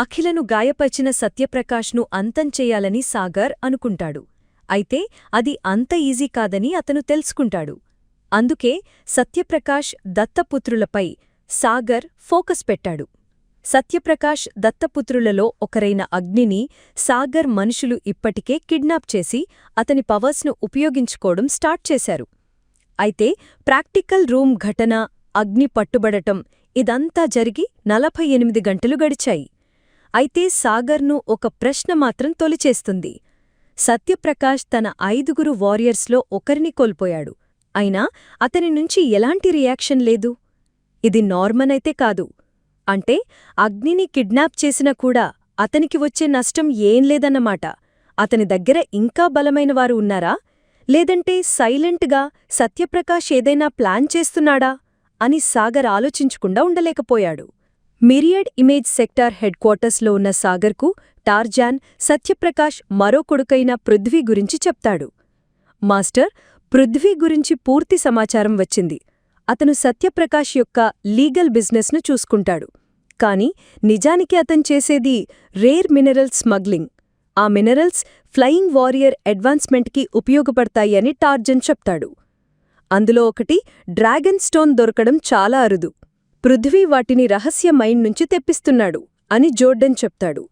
అఖిలను గాయపరిచిన సత్యప్రకాష్ను అంతం చేయాలని సాగర్ అనుకుంటాడు. అయితే అది అంత ఈజీ కాదని అతను తెలుసుకుంటాడు. అందుకే సత్యప్రకాష్ దత్తపుత్రులపై సాగర్ ఫోకస్ పెట్టాడు. సత్యప్రకాష్ దత్తపుత్రులలో ఒకరైన అగ్నిని సాగర్ మనుషులు ఇప్పటికే కిడ్నాప్ చేసి అతని పవర్స్ను ఉపయోగించుకోవడం స్టార్ట్ చేశారు. అయితే ప్రాక్టికల్ రూమ్ ఘటన అగ్ని పట్టుబడటం ఇదంతా జరిగి నలభై ఎనిమిది గంటలు గడిచాయి. అయితే సాగర్ను ఒక ప్రశ్న మాత్రం తొలిచేస్తుంది. సత్యప్రకాష్ తన ఐదుగురు వారియర్స్లో ఒకరిని కోల్పోయాడు. అయినా అతని నుంచి ఎలాంటి రియాక్షన్ లేదు. ఇది నార్మన్ అయితే కాదు. అంటే అగ్నిని కిడ్నాప్ చేసినా కూడా అతనికి వచ్చే నష్టం ఏం లేదన్నమాట. అతని దగ్గర ఇంకా బలమైన వారు ఉన్నారా? లేదంటే సైలెంట్గా సత్యప్రకాష్ ఏదైనా ప్లాన్ చేస్తున్నాడా? అని సాగర్ ఆలోచించకుండా ఉండలేకపోయాడు. మిరియడ్ ఇమేజ్ సెక్టార్ హెడ్ క్వార్టర్స్లో ఉన్న సాగర్కు టార్జాన్ సత్యప్రకాష్ మరో కొడుకైన పృథ్వీ గురించి చెప్తాడు. మాస్టర్ పృథ్వీ గురించి పూర్తి సమాచారం వచ్చింది. అతను సత్యప్రకాష్ యొక్క లీగల్ బిజినెస్ను చూసుకుంటాడు. కాని నిజానికి అతను చేసేది రేర్ మినరల్ స్మగ్లింగ్. ఆ మినరల్స్ ఫ్లయింగ్ వారియర్ అడ్వాన్స్మెంట్కి ఉపయోగపడతాయి అని టార్జన్ చెప్తాడు. అందులో ఒకటి డ్రాగన్ స్టోన్ దొరకడం చాలా అరుదు. పృథ్వీ వాటిని రహస్య మైండ్ నుంచి తెప్పిస్తున్నాడు అని జోర్డన్ చెప్తాడు.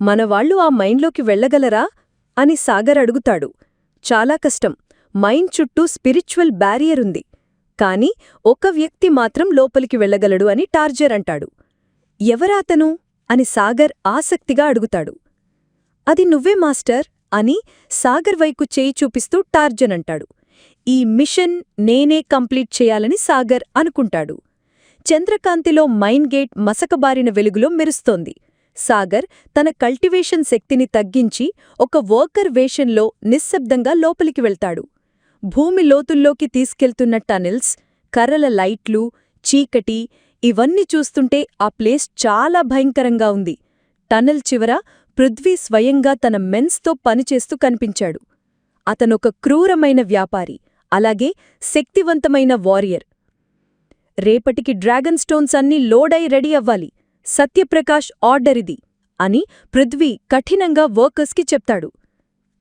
మనవాళ్ళు ఆ మైండ్లోకి వెళ్ళగలరా అని సాగర్ అడుగుతాడు. చాలా కష్టం. మైండ్ చుట్టూ స్పిరిచువల్ బ్యారియర్ ఉంది. కాని ఒక వ్యక్తి మాత్రం లోపలికి వెళ్ళగలడు అని టార్జర్ అంటాడు. ఎవరాతను అని సాగర్ ఆసక్తిగా అడుగుతాడు. అది నువ్వే మాస్టర్ అని సాగర్ వైపు చేయి చూపిస్తూ టార్జన్ అంటాడు. ఈ మిషన్ నేనే కంప్లీట్ చేయాలని సాగర్ అనుకుంటాడు. చంద్రకాంతిలో మైన్ గేట్ మసకబారిన వెలుగులో మెరుస్తోంది. సాగర్ తన కల్టివేషన్ శక్తిని తగ్గించి ఒక వర్కర్ వేషంలో నిశ్శబ్దంగా లోపలికి వెళ్తాడు. భూమి లోతుల్లోకి తీసుకెళ్తున్న టనెల్స్ కర్రల లైట్లు చీకటి ఇవన్నీ చూస్తుంటే ఆ ప్లేస్ చాలా భయంకరంగా ఉంది. టనెల్ చివర పృథ్వీ స్వయంగా తన మెన్స్తో పనిచేస్తూ కనిపించాడు. అతనొక క్రూరమైన వ్యాపారి అలాగే శక్తివంతమైన వారియర్. రేపటికి డ్రాగన్ స్టోన్స్ అన్నీ లోడై రెడీ అవ్వాలి. సత్యప్రకాష్ ఆర్డరిది అని పృథ్వీ కఠినంగా వర్కర్స్కి చెప్తాడు.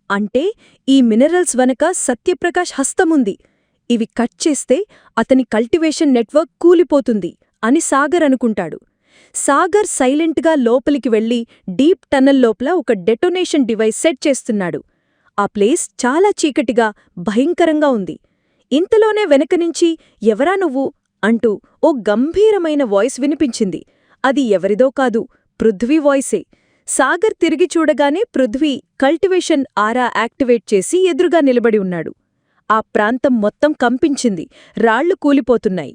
అంటే ఈ మినరల్స్ వెనక సత్యప్రకాష్ హస్తముంది. ఇవి కట్ చేస్తే అతని కల్టివేషన్ నెట్వర్క్ కూలిపోతుంది అని సాగర్ అనుకుంటాడు. సాగర్ సైలెంట్గా లోపలికి వెళ్ళి డీప్ టన్నల్ లోపల ఒక డెటోనేషన్ డివైస్ సెట్ చేస్తున్నాడు. ఆ ప్లేస్ చాలా చీకటిగా భయంకరంగా ఉంది. ఇంతలోనే వెనకనుంచి ఎవరా నువ్వు? అంటూ ఓ గంభీరమైన వాయిస్ వినిపించింది. అది ఎవరిదో కాదు పృథ్వీ వాయిసే. సాగర్ తిరిగి చూడగానే పృథ్వీ కల్టివేషన్ ఆరా యాక్టివేట్ చేసి ఎదురుగా నిలబడి ఉన్నాడు. ఆ ప్రాంతం మొత్తం కంపించింది. రాళ్ళు కూలిపోతున్నాయి.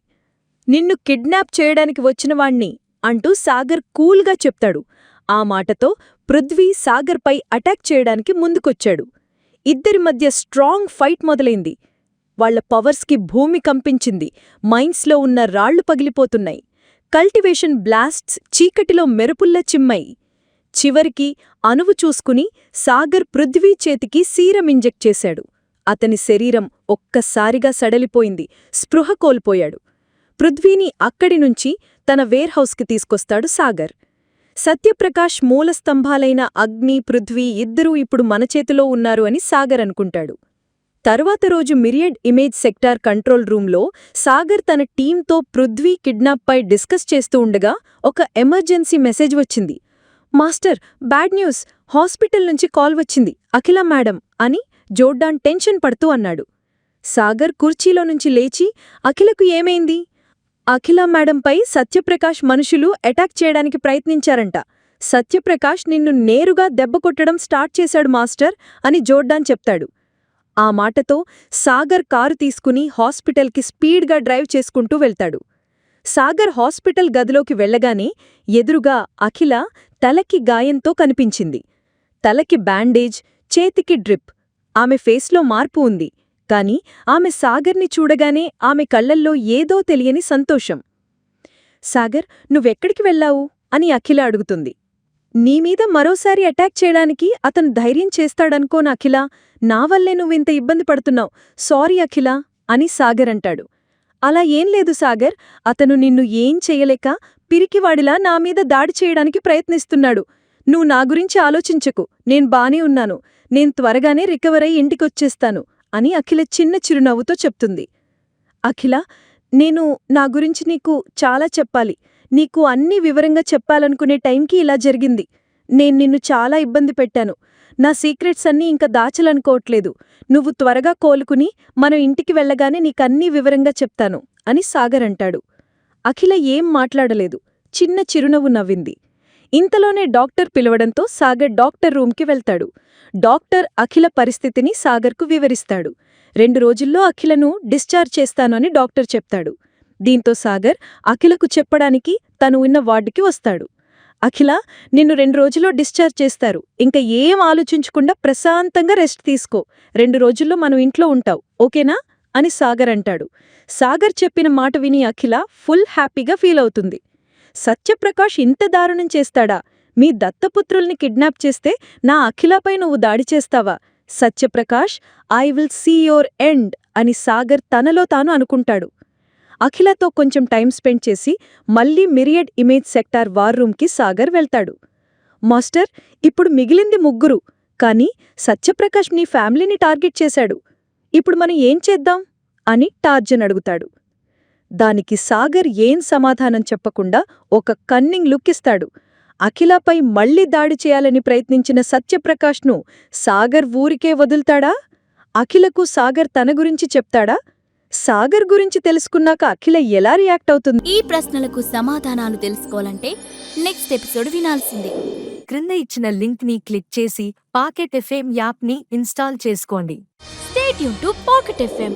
నిన్ను కిడ్నాప్ చేయడానికి వచ్చినవాణ్ణి అంటూ సాగర్ కూల్గా చెప్తాడు. ఆ మాటతో పృథ్వీ సాగర్పై అటాక్ చేయడానికి ముందుకొచ్చాడు. ఇద్దరి మధ్య స్ట్రాంగ్ ఫైట్ మొదలైంది. వాళ్ళ పవర్స్కి భూమి కంపించింది. మైన్స్లో ఉన్న రాళ్ళు పగిలిపోతున్నాయి. కల్టివేషన్ బ్లాస్ట్స్ చీకటిలో మెరుపుల్లా చిమ్మాయి. చివరికి అణువు చూసుకుని సాగర్ పృథ్వీ చేతికి సీరం ఇంజెక్ట్ చేశాడు. అతని శరీరం ఒక్కసారిగా సడలిపోయింది. స్పృహ కోల్పోయాడు. పృథ్వీని అక్కడినుంచి తన వేర్హౌస్కి తీసుకొస్తాడు సాగర్. సత్యప్రకాష్ మూలస్తంభాలైన అగ్ని పృథ్వీ ఇద్దరూ ఇప్పుడు మన చేతిలో ఉన్నారు అని సాగర్ అనుకుంటాడు. తరువాత రోజు మిరియడ్ ఇమేజ్ సెక్టార్ కంట్రోల్ రూంలో సాగర్ తన టీంతో పృథ్వీ కిడ్నాప్పై డిస్కస్ చేస్తూ ఉండగా ఒక ఎమర్జెన్సీ మెసేజ్ వచ్చింది. Master bad news! హాస్పిటల్ నుంచి కాల్ వచ్చింది. అఖిల మేడం అని జోర్డాన్ టెన్షన్ పడుతూ అన్నాడు. సాగర్ కుర్చీలో నుంచి లేచి అఖిలకు ఏమైంది? అఖిల మేడంపై సత్యప్రకాష్ మనుషులు అటాక్ చేయడానికి ప్రయత్నించారంట. సత్యప్రకాష్ నిన్ను నేరుగా దెబ్బ కొట్టడం స్టార్ట్ చేశాడు మాస్టర్ అని జోర్డాన్ చెప్తాడు. ఆ మాటతో సాగర్ కారు తీసుకుని హాస్పిటల్కి స్పీడ్గా డ్రైవ్ చేసుకుంటూ వెళ్తాడు. సాగర్ హాస్పిటల్ గదిలోకి వెళ్ళగానే ఎదురుగా అఖిల తలకి గాయంతో కనిపించింది. తలకి బ్యాండేజ్ చేతికి డ్రిప్. ఆమె ఫేస్లో మార్పు ఉంది. కాని ఆమె సాగర్ని చూడగానే ఆమె కళ్ళల్లో ఏదో తెలియని సంతోషం. సాగర్ నువ్వెక్కడికి వెళ్ళావు అని అఖిల అడుగుతుంది. నీమీద మరోసారి అటాక్ చేయడానికి అతను ధైర్యం చేస్తాడనుకోన అఖిల. నా వల్లే నువ్వింత ఇబ్బంది పడుతున్నావు. సారీ అఖిల అని సాగర్ అంటాడు. అలా ఏం లేదు సాగర్. అతను నిన్ను ఏం చెయ్యలేక పిరికివాడిలా నా మీద దాడి చేయడానికి ప్రయత్నిస్తున్నాడు. నువ్వు నా గురించి ఆలోచించకు. నేను బానే ఉన్నాను. నేను త్వరగానే రికవర్ అయి ఇంటికొచ్చేస్తాను అని అఖిల చిన్న చిరునవ్వుతో చెప్తుంది. అఖిల నేను నా గురించి నీకు చాలా చెప్పాలి. నీకు అన్నీ వివరంగా చెప్పాలనుకునే టైంకి ఇలా జరిగింది. నేను నిన్ను చాలా ఇబ్బంది పెట్టాను. నా సీక్రెట్స్ అన్నీ ఇంకా దాచలనుకోవట్లేదు. నువ్వు త్వరగా కోలుకుని మనం ఇంటికి వెళ్ళగానే నీకన్నీ వివరంగా చెప్తాను అని సాగర్ అంటాడు. అఖిల ఏం మాట్లాడలేదు. చిన్న చిరునవ్వు నవ్వింది. ఇంతలోనే డాక్టర్ పిలవడంతో సాగర్ డాక్టర్ రూమ్కి వెళ్తాడు. డాక్టర్ అఖిల పరిస్థితిని సాగర్కు వివరిస్తాడు. రెండు రోజుల్లో అఖిలను డిశ్చార్జ్ చేస్తాను అని డాక్టర్ చెప్తాడు. దీంతో సాగర్ అఖిలకు చెప్పడానికి తను ఉన్న వార్డుకి వస్తాడు. అఖిల నిన్ను రెండు రోజుల్లో డిశ్చార్జ్ చేస్తారు. ఇంకా ఏం ఆలోచించకుండా ప్రశాంతంగా రెస్ట్ తీసుకో. రెండు రోజుల్లో మనం ఇంట్లో ఉంటావు ఓకేనా? అని సాగర్ అంటాడు. సాగర్ చెప్పిన మాట విని అఖిల ఫుల్ హ్యాపీగా ఫీల్ అవుతుంది. సత్యప్రకాష్ ఇంత దారుణం చేస్తాడా? మీ దత్తపుత్రుల్ని కిడ్నాప్ చేస్తే నా అఖిలపై నువ్వు దాడి చేస్తావా? Satyaprakash I will see your end అని సాగర్ తనలో తాను అనుకుంటాడు. అఖిలతో కొంచెం టైం స్పెండ్ చేసి మళ్ళీ మిరియడ్ ఇమేజ్ సెక్టార్ వార్ రూమ్కి సాగర్ వెళ్తాడు. మాస్టర్ ఇప్పుడు మిగిలింది ముగ్గురు కానీ సత్యప్రకాష్ నీ ఫ్యామిలీని టార్గెట్ చేశాడు. ఇప్పుడు మనం ఏం చేద్దాం? అని టార్జన్ అడుగుతాడు. దానికి సాగర్ ఏం సమాధానం చెప్పకుండా ఒక కన్నింగ్ లుక్ ఇస్తాడు. అఖిలపై మళ్ళీ దాడి చేయాలని ప్రయత్నించిన సత్యప్రకాష్ను సాగర్ ఊరికే వదులుతాడా? అఖిలకు సాగర్ తన గురించి చెప్తాడా? సాగర్ గురించి తెలుసుకున్నాక అఖిల ఎలా రియాక్ట్ అవుతుంది? ఈ ప్రశ్నలకు సమాధానాలు తెలుసుకోవాలంటే నెక్స్ట్ ఎపిసోడ్ వినాల్సిందే. క్రింద ఇచ్చిన లింక్ని క్లిక్ చేసి పాకెట్ ఎఫ్ఎం యాప్ని ఇన్స్టాల్ చేసుకోండి. స్టేట్ యూన్ టు పాకెట్ ఎఫ్ఎం